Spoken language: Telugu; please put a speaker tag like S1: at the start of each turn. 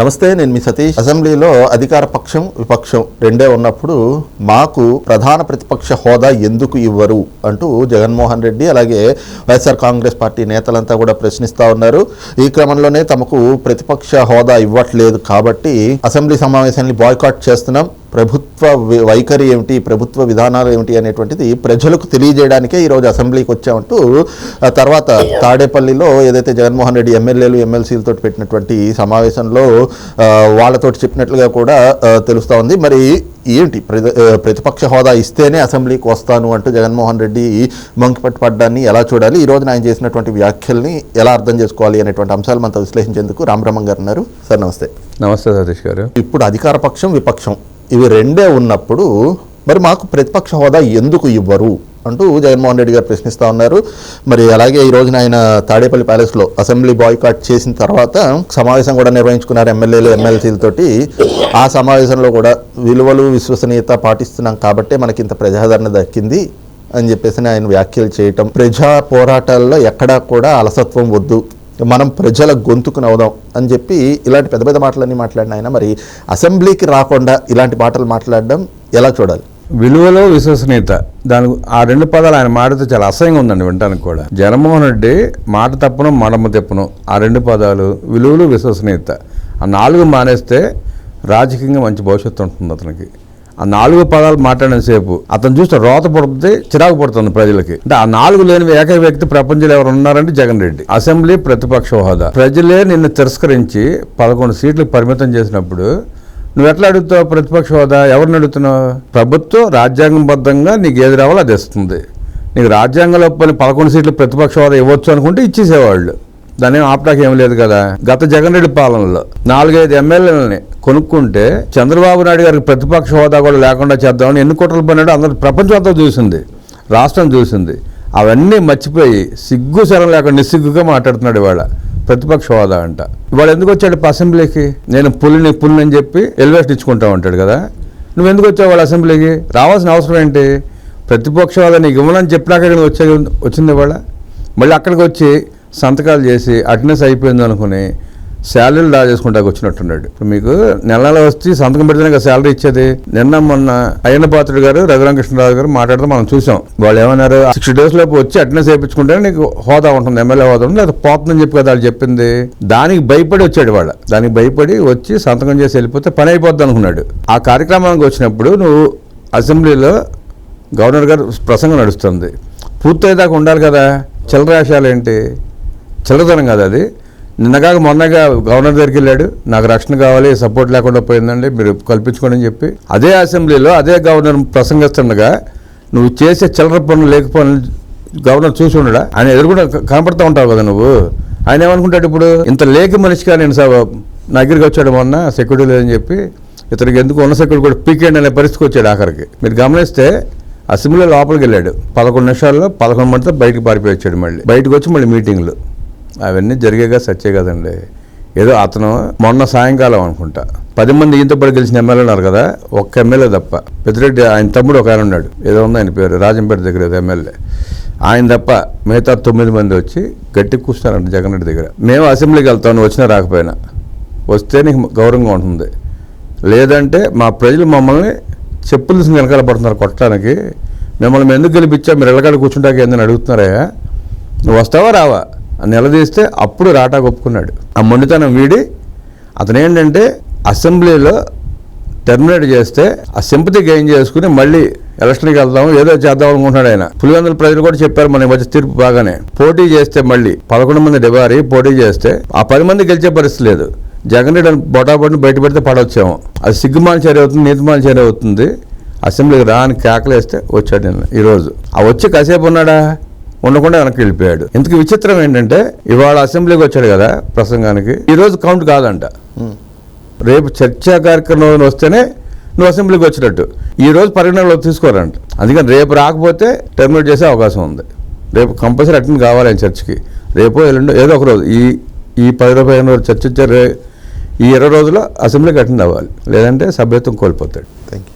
S1: నమస్తే నేను మీ సతీష్. అసెంబ్లీలో అధికార పక్షం విపక్షం రెండే ఉన్నప్పుడు మాకు ప్రధాన ప్రతిపక్ష హోదా ఎందుకు ఇవ్వరు అంటూ జగన్మోహన్ రెడ్డి అలాగే వైఎస్ఆర్ కాంగ్రెస్ పార్టీ నేతలంతా కూడా ప్రశ్నిస్తా ఉన్నారు. ఈ క్రమంలోనే తమకు ప్రతిపక్ష హోదా ఇవ్వట్లేదు కాబట్టి అసెంబ్లీ సమావేశాన్ని బాయ్కాట్ చేస్తున్నాం. ప్రభుత్వ వైఖరి ఏమిటి ప్రభుత్వ విధానాలు ఏమిటి అనేటువంటిది ప్రజలకు తెలియజేయడానికే ఈరోజు అసెంబ్లీకి వచ్చామంటూ తర్వాత తాడేపల్లిలో ఏదైతే జగన్మోహన్ రెడ్డి ఎమ్మెల్యేలు ఎమ్మెల్సీలతో పెట్టినటువంటి సమావేశంలో ఆ, వాళ్ళతోటి చెప్పినట్లుగా కూడా తెలుస్తా ఉంది. మరి ఏంటి ప్రతిపక్ష హోదా ఇస్తేనే అసెంబ్లీకి వస్తాను అంటూ జగన్మోహన్ రెడ్డి మంకిపట్టు పడ్డాన్ని ఎలా చూడాలి? ఈ రోజున ఆయన చేసినటువంటి వ్యాఖ్యల్ని ఎలా అర్థం చేసుకోవాలి అనేటువంటి అంశాలు మనతో విశ్లేషించేందుకు రామబ్రహ్మం గారు ఉన్నారు. సార్ నమస్తే.
S2: నమస్తే సతీష్ గారు.
S1: ఇప్పుడు అధికార పక్షం విపక్షం. ఇవి రెండే ఉన్నప్పుడు మరి మాకు ప్రతిపక్ష హోదా ఎందుకు ఇవ్వరు అంటూ జగన్మోహన్ రెడ్డి గారు ప్రశ్నిస్తూ ఉన్నారు. మరి అలాగే ఈ రోజున ఆయన తాడేపల్లి ప్యాలెస్లో అసెంబ్లీ బాయ్కాట్ చేసిన తర్వాత సమావేశం కూడా నిర్వహించుకున్నారు ఎమ్మెల్యేలు ఎమ్మెల్సీలతోటి. ఆ సమావేశంలో కూడా విలువలు విశ్వసనీయత పాటిస్తున్నాం కాబట్టే మనకి ఇంత ప్రజాదరణ దక్కింది అని చెప్పేసి ఆయన వ్యాఖ్యలు చేయటం. ప్రజా పోరాటాల్లో ఎక్కడా కూడా అలసత్వం వద్దు. మనం ప్రజల గొంతుకుని అవుదాం అని చెప్పి ఇలాంటి పెద్ద పెద్ద మాటలన్నీ మాట్లాడిన ఆయన. మరి అసెంబ్లీకి రాకుండా ఇలాంటి మాటలు మాట్లాడడం ఎలా చూడాలి?
S2: విలువలో విశ్వసనీయత. దాని ఆ రెండు పదాలు ఆయన మాటతో చాలా అసహ్యంగా ఉందండి వింటానికి కూడా. జగన్మోహన్ రెడ్డి మాట తప్పును మడమ తెప్పును ఆ రెండు పదాలు విలువలు విశ్వసనీయత. ఆ నాలుగు మానేస్తే రాజకీయంగా మంచి భవిష్యత్తు ఉంటుంది అతనికి. ఆ నాలుగు పదాలు మాట్లాడిన సేపు అతను చూస్తే రోత పడుతుంది చిరాకు పడుతుంది ప్రజలకి. అంటే ఆ నాలుగు లేని ఏకైక వ్యక్తి ప్రపంచంలో ఎవరు ఉన్నారంటే జగన్ రెడ్డి. అసెంబ్లీ ప్రతిపక్ష హోదా. ప్రజలే నిన్ను తిరస్కరించి పదకొండు సీట్లు పరిమితం చేసినప్పుడు నువ్వు ఎట్లా అడుగుతావు ప్రతిపక్ష హోదా? ఎవరిని అడుగుతున్నావు? ప్రభుత్వం రాజ్యాంగబద్ధంగా నీకు ఏది రావాలో అది ఇస్తుంది. నీకు రాజ్యాంగంలో పని పదకొండు సీట్లు ప్రతిపక్ష హోదా ఇవ్వచ్చు అనుకుంటే ఇచ్చేసేవాళ్ళు. దాని ఆపడానికి ఏం లేదు కదా. గత జగన్ రెడ్డి పాలనలో నాలుగైదు ఎమ్మెల్యేలని కొనుక్కుంటే చంద్రబాబు నాయుడు గారికి ప్రతిపక్ష హోదా కూడా లేకుండా చేద్దామని ఎన్ని కుట్రలు పడినాడో అందరూ ప్రపంచం అంతా చూసింది రాష్ట్రం చూసింది. అవన్నీ మర్చిపోయి సిగ్గు శరం లేకుండా నిస్సిగ్గుగా మాట్లాడుతున్నాడు ఇవాళ ప్రతిపక్ష హోదా అంట. ఇవాళ ఎందుకు వచ్చాడు అసెంబ్లీకి? నేను పులిని పులిని అని చెప్పి ఎలివేషన్ ఇచ్చుకుంటా ఉంటాడు కదా. నువ్వు ఎందుకు వచ్చావు వాళ్ళ అసెంబ్లీకి? రావాల్సిన అవసరం ఏంటి? ప్రతిపక్ష హోదా నీకు ఇవ్వనని చెప్పినాక వచ్చే వచ్చింది ఇవాళ. మళ్ళీ అక్కడికి వచ్చి సంతకాలు చేసి అటెండెన్స్ అయిపోయింది అనుకుని శాలరీలు డ్రా చేసుకుంటాకి వచ్చినట్టున్నాడు. ఇప్పుడు మీకు నెల నెల వచ్చి సంతకం పెడితేనే కదా శాలరీ ఇచ్చేది. నిన్న మొన్న అయ్యన్న పాత్రుడు గారు రఘురామకృష్ణరాజు గారు మాట్లాడితే మనం చూసాం. వాళ్ళు ఏమన్నారు? సిక్స్ డేస్ లోపు వచ్చి అటెండెన్స్ వేయించుకుంటే నీకు హోదా ఉంటుంది ఎమ్మెల్యే హోదా ఉంటుంది లేదా పోతుందని చెప్పి కదా వాళ్ళు చెప్పింది. దానికి భయపడి వచ్చాడు వాళ్ళ. దానికి భయపడి వచ్చి సంతకం చేసి వెళ్ళిపోతే పని అయిపోద్ది అనుకున్నాడు. ఆ కార్యక్రమానికి వచ్చినప్పుడు నువ్వు అసెంబ్లీలో గవర్నర్ గారు ప్రసంగం నడుస్తుంది. పూర్తయ్యేదాకా ఉండాలి కదా. చిల్లరాశాలు ఏంటి? చిల్లదనం కాదు అది. నిన్నగాక మొన్నగా గవర్నర్ దగ్గరికి వెళ్ళాడు. నాకు రక్షణ కావాలి సపోర్ట్ లేకుండా పోయిందండి. మీరు కల్పించుకోండి అని చెప్పి. అదే అసెంబ్లీలో అదే గవర్నర్ ప్రసంగిస్తుండగా నువ్వు చేసే చిల్లర పనులు లేకపోయిన గవర్నర్ చూసి ఉండడా? ఆయన ఎదురుకుండా కనపడతా ఉంటావు కదా నువ్వు. ఆయన ఏమనుకుంటాడు ఇప్పుడు? ఇంత లేక మనిషిగా నేను సార్ నా దగ్గరికి వచ్చాడు మొన్న సెక్యూరిటీ లేదని చెప్పి. ఇతనికి ఎందుకు ఉన్న సెక్యూరిటీ కూడా పీకేండి అనే పరిస్థితికి వచ్చాడు ఆఖరికి. మీరు గమనిస్తే అసెంబ్లీ లోపలికి వెళ్ళాడు. పదకొండు నిమిషాల్లో పదకొండు మందితో బయటకు పారిపోయి వచ్చాడు మళ్ళీ. బయటకు వచ్చి మళ్ళీ మీటింగ్లు. అవన్నీ జరిగేగా సచ్చే కదండి. ఏదో అతను మొన్న సాయంకాలం అనుకుంటా. పది మంది ఈయంతో పాటు గెలిచిన ఎమ్మెల్యే ఉన్నారు కదా ఒక్క ఎమ్మెల్యే తప్ప. పెద్దిరెడ్డి ఆయన తమ్ముడు ఒక ఆయన ఉన్నాడు. ఏదో ఉంది ఆయన పేరు రాజంపేట దగ్గర ఏదో ఎమ్మెల్యే. ఆయన తప్ప మిగతా తొమ్మిది మంది వచ్చి గట్టి కూర్చున్నారంట జగన్ రెడ్డి దగ్గర. మేము అసెంబ్లీకి వెళ్తాను వచ్చినా రాకపోయినా. వస్తే నీకు గౌరవంగా ఉంటుంది. లేదంటే మా ప్రజలు మమ్మల్ని చెప్పులు తీసుకుని వెనకాల పడుతున్నారు కొట్టడానికి. మిమ్మల్ని ఎందుకు గెలిపించా? మీరు ఎల్లకాడ కూర్చుంటాక ఏందని అడుగుతున్నారా? నువ్వు వస్తావా రావా? నిలదీస్తే అప్పుడు రాటా ఒప్పుకున్నాడు ఆ మొండితనం వీడి అతను ఏంటంటే అసెంబ్లీలో టెర్మినేట్ చేస్తే ఆ సింపతి గెయిన్ చేసుకుని మళ్ళీ ఎలక్షన్కి వెళ్దాం ఏదో చేద్దాం అనుకుంటున్నాడు ఆయన. పులివెందుల ప్రజలు కూడా చెప్పారు మన మధ్య తీర్పు బాగానే. పోటీ చేస్తే మళ్ళీ పదకొండు మంది డిబారి పోటీ చేస్తే ఆ పది మంది గెలిచే పరిస్థితి లేదు. జగన్ రెడ్డి బొటాబొట్ని బయట పెడితే పడవచ్చాము అది సిగ్గుమాల చర్య అవుతుంది నీతిమాల చర్య అవుతుంది. అసెంబ్లీకి రాని కేకలేస్తే వచ్చాడు నేను ఈరోజు. ఆ వచ్చి కాసేపు ఉన్నాడా? ఉండకుండా వెనక్కి వెళ్ళిపోయాడు. ఇంతకు విచిత్రం ఏంటంటే ఇవాళ అసెంబ్లీకి వచ్చాడు కదా ప్రసంగానికి. ఈ రోజు కౌంట్ కాదంట. రేపు చర్చా కార్యక్రమం వస్తేనే నువ్వు అసెంబ్లీకి వచ్చినట్టు. ఈ రోజు పరిగణనలో తీసుకోరంట. అందుకని రేపు రాకపోతే టెర్మినేట్ చేసే అవకాశం ఉంది. రేపు కంపల్సరీ అటెండ్ కావాలి ఆయన చర్చికి. రేపో ఎల్లుండో ఏదో ఒక రోజు. ఈ ఈ పది రూపాయల రోజు చర్చ వచ్చే ఈ ఇరవై రోజుల్లో అసెంబ్లీకి అటెండ్ అవ్వాలి. లేదంటే సభ్యత్వం కోల్పోతాడు.
S1: Thank you